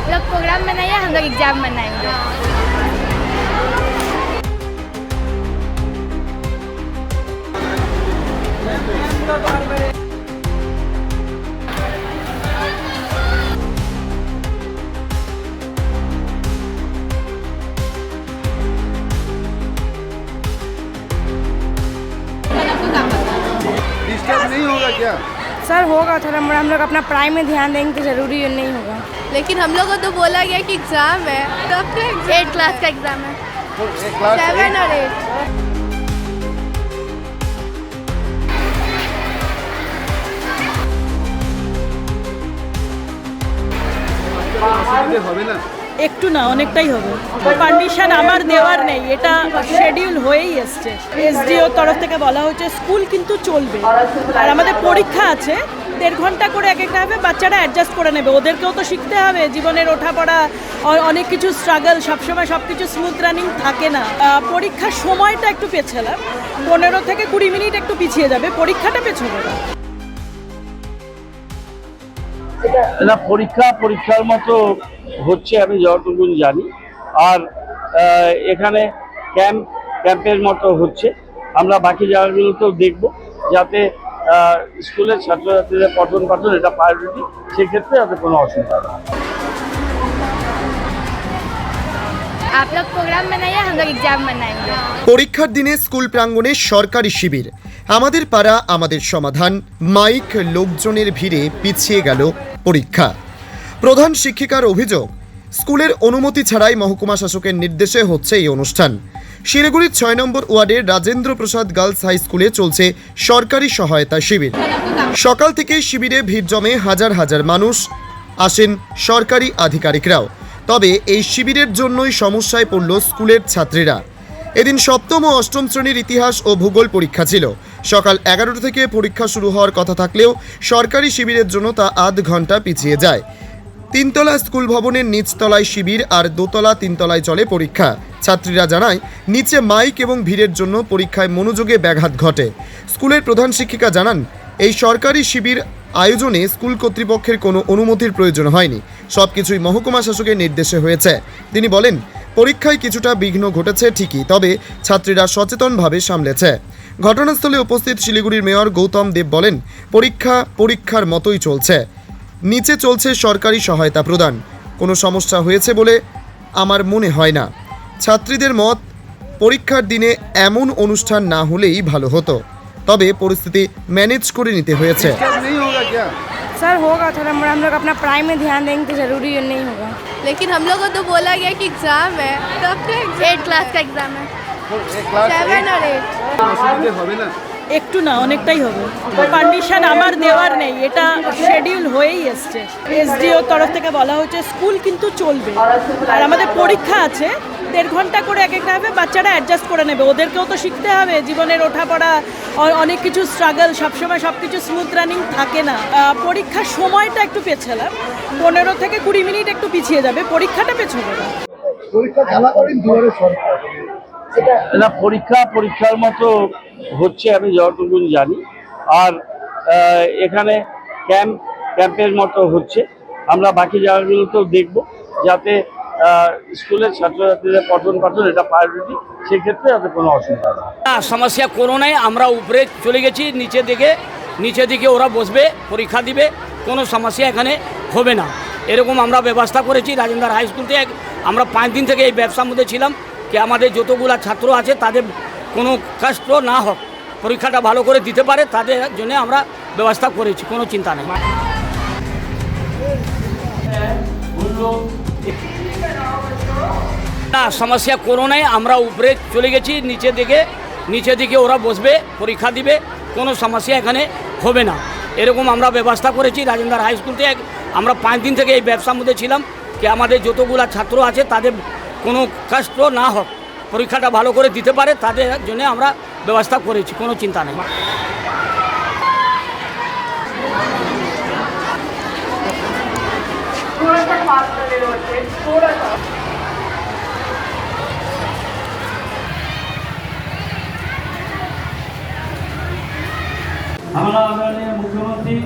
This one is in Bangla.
आप लोग प्रोग्राम बनाइए हम लोग एग्ज़ाम बनाएँगे। क्या? सर होगा थोड़ा हम लोग अपना पढ़ाई में ध्यान देंगे तो ज़रूरी नहीं होगा लेकिन हम लोग को तो बोला गया कि एग्जाम है कब का एग्जाम एट क्लास का एग्ज़ाम है तो एक क्लास सेवन और एट অসুবিধে হবে না একটু না, অনেকটাই হবে। পারমিশন আমার দেওয়ার নেই, এটা শেডিউল হয়েই এসছে। এসডিও তরফ থেকে বলা হচ্ছে স্কুল কিন্তু চলবে। আর আমাদের পরীক্ষা আছে, দেড় ঘণ্টা করে এক একটা হবে, বাচ্চারা অ্যাডজাস্ট করে নেবে। ওদেরকেও তো শিখতে হবে, জীবনের ওঠাপড়া অনেক কিছু স্ট্রাগল সবসময় সব কিছু স্মুথ রানিং থাকে না। পরীক্ষার সময়টা একটু পেছালাম, পনেরো থেকে কুড়ি মিনিট একটু পিছিয়ে যাবে, পরীক্ষাটা পেছবে না। না পরীক্ষা পরীক্ষার মতো হচ্ছে আমি যতটুকু জানি। আর এখানে ক্যাম্প ক্যাম্পের মতো হচ্ছে। আমরা বাকি জায়গাগুলোতেও দেখব যাতে স্কুলের ছাত্রছাত্রীদের পঠন পাঠন এটা প্রায়োরিটি সেক্ষেত্রে যাতে কোনো অসুবিধা না পরীক্ষার দিনে স্কুল প্রাঙ্গনে সরকারি শিবির। আমাদের পাড়া, আমাদের সমাধান। মাইক, লোকজনের ভিড়ে পিছিয়ে গেল পরীক্ষা। প্রধান শিক্ষিকার অভিযোগ, স্কুলের অনুমতি ছাড়াই মহকুমা শাসকের নির্দেশে হচ্ছে এই অনুষ্ঠান। শিলিগুড়ির ছয় নম্বর ওয়ার্ডের রাজেন্দ্র প্রসাদ গার্লস হাই স্কুলে চলছে সরকারি সহায়তা শিবির। সকাল থেকে শিবিরে ভিড় জমে হাজার হাজার মানুষ আসেন সরকারি আধিকারিকরাও। তবে এই শিবিরের জন্যই সমস্যায় পড়ল স্কুলের ছাত্রীরা। এদিন সপ্তম ও অষ্টম শ্রেণির ইতিহাস ও ভূগোল পরীক্ষা ছিল। সকাল এগারোটা থেকে পরীক্ষা শুরু হওয়ার কথা থাকলেও সরকারি শিবিরের জন্য তা আধ ঘণ্টা পিছিয়ে যায়। তিনতলা স্কুল ভবনের নিচতলায় শিবির আর দোতলা তিনতলায় চলে পরীক্ষা। ছাত্রীরা জানায়, নিচে মাইক এবং ভিড়ের জন্য পরীক্ষায় মনোযোগে ব্যাঘাত ঘটে। স্কুলের প্রধান শিক্ষিকা জানান, এই সরকারি শিবির আয়োজনে স্কুল কর্তৃপক্ষের কোনো অনুমতির প্রয়োজন হয়নি। সবকিছুই মহকুমা শাসকের নির্দেশে হয়েছে। তিনি বলেন, পরীক্ষায় কিছুটা বিঘ্ন ঘটেছে ঠিকই, তবে ছাত্রীরা সচেতনভাবে সামলেছে। ঘটনাস্থলে উপস্থিত শিলিগুড়ির মেয়র গৌতম দেব বলেন পরীক্ষা পরীক্ষার মতোই চলছে নিচে চলছে সরকারি সহায়তা প্রদান কোনো সমস্যা হয়েছে বলে আমার মনে হয় না ছাত্রীদের মত পরীক্ষার দিনে এমন অনুষ্ঠান না হলেই ভালো হতো তবে পরিস্থিতি ম্যানেজ করে নিতে হয়েছে डिस्टर्ब नहीं होगा क्या सर होगा थोड़ा हम लोग अपना पढ़ाई में ध्यान देंगे तो ज़रूरी नहीं होगा लेकिन हम लोग को तो बोला गया कि एग्जाम है कब का एग्जाम एट क्लास का एग्ज़ाम है तो एक क्लास सेवन और एट অসুবিধে হবে না একটু না অনেকটাই হবে। পারমিশন আমার দেওয়ার নেই এটা শেডিউল হয়েই এসছে। এসডিও তরফ থেকে বলা হচ্ছে স্কুল কিন্তু চলবে। আর আমাদের পরীক্ষা আছে দেড় ঘণ্টা করে এক একটা হবে বাচ্চারা অ্যাডজাস্ট করে নেবে। ওদেরকেও তো শিখতে হবে জীবনের ওঠাপড়া অ- অনেক কিছু স্ট্রাগল সবসময় সব কিছু স্মুথ রানিং থাকে না। পরীক্ষার সময়টা একটু পেছালাম পনেরো থেকে কুড়ি মিনিট একটু পিছিয়ে যাবে পরীক্ষাটা পেছবে না। পরীক্ষা চলাকালীন দুয়ারে সরকার। না পরীক্ষা, পরীক্ষার মতো হচ্ছে, আমি যতটুকু জানি। আর এখানে ক্যাম্প, ক্যাম্পের মতো হচ্ছে। আমরা বাকি জায়গাগুলোতেও দেখব, যাতে স্কুলের ছাত্রছাত্রীদের পঠন পাঠন এটা প্রায়োরিটি সেক্ষেত্রে যাতে কোনো অসুবিধা না, সমস্যা কোনো নাই, আমরা উপরে চলে গেছি, নিচে দিকে নিচে দিকে ওরা বসবে, পরীক্ষা দিবে, কোনো সমস্যা এখানে হবে না। এরকম আমরা ব্যবস্থা করেছি, রাজেন্দ্র হাই স্কুল থেকে, আমরা পাঁচ দিন থেকে এই ব্যবসার মধ্যে ছিলাম। কি আমাদের যতগুলা ছাত্র আছে, তাদের কোনো কষ্ট না হোক, পরীক্ষাটা ভালো করে দিতে পারে, তাদের জন্য আমরা ব্যবস্থা করেছি, কোনো চিন্তা নেই। না, সমস্যা কোনো নাই, আমরা উপরে চলে গেছি, নিচে দিকে নিচে দিকে ওরা বসবে, পরীক্ষা দিবে, কোনো সমস্যা এখানে হবে না। এরকম আমরা ব্যবস্থা করেছি, রাজেন্দ্র হাই স্কুল থেকে, আমরা পাঁচ দিন থেকে এই ব্যবসার মধ্যে ছিলাম কি আমাদের যতগুলো ছাত্র আছে, তাদের কোনো কষ্ট না হোক, পরীক্ষাটা ভালো করে দিতে পারে, তাদের জন্য আমরা ব্যবস্থা করেছি, কোনো চিন্তা নেই। আমরা আদরণীয় মুখ্যমন্ত্রী